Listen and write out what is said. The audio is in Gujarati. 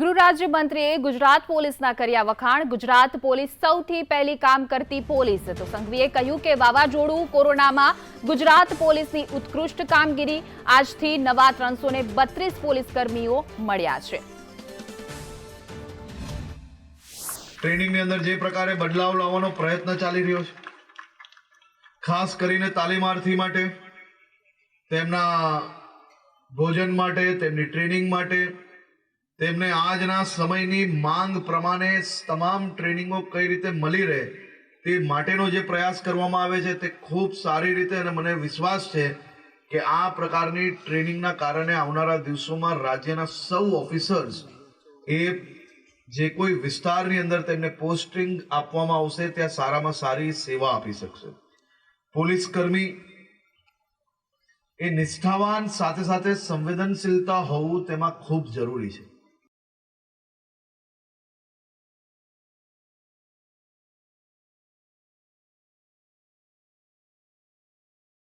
ગૃહ રાજ્યમંત્રીએ ગુજરાત પોલીસના કર્યા વખાણ. ગુજરાત પોલીસ સૌથી પહેલી કામ કરતી પોલીસ. તો સંઘવીએ કહ્યું કે વાવાઝોડું, કોરોનામાં ગુજરાત પોલીસની ઉત્કૃષ્ટ કામગીરી. આજથી નવા ત્રણસો બત્રીસ પોલીસ કર્મીઓ મળ્યા છે. ટ્રેનિંગની અંદર જે પ્રકારે બદલાવ લાવવાનો પ્રયત્ન ચાલી રહ્યો છે, ખાસ કરીને તાલીમાર્થી માટે, તેમના ભોજન માટે, તેમની ટ્રેનિંગ માટે તેમને આજના સમયની માંગ પ્રમાણે તમામ ટ્રેનિંગો કઈ રીતે મળી રહે તે માટેનો જે પ્રયાસ કરવામાં આવે છે તે ખૂબ સારી રીતે અને મને વિશ્વાસ છે કે આ પ્રકારની ટ્રેનિંગના કારણે આવનારા દિવસોમાં રાજ્યના સૌ ઓફિસર્સ એ જે કોઈ વિસ્તારની અંદર તેમને પોસ્ટિંગ આપવામાં આવશે ત્યાં સારામાં સારી સેવા આપી શકશે. પોલીસ કર્મી એ નિષ્ઠાવાન સાથે સાથે સંવેદનશીલતા હોવું તેમાં ખૂબ જરૂરી છે.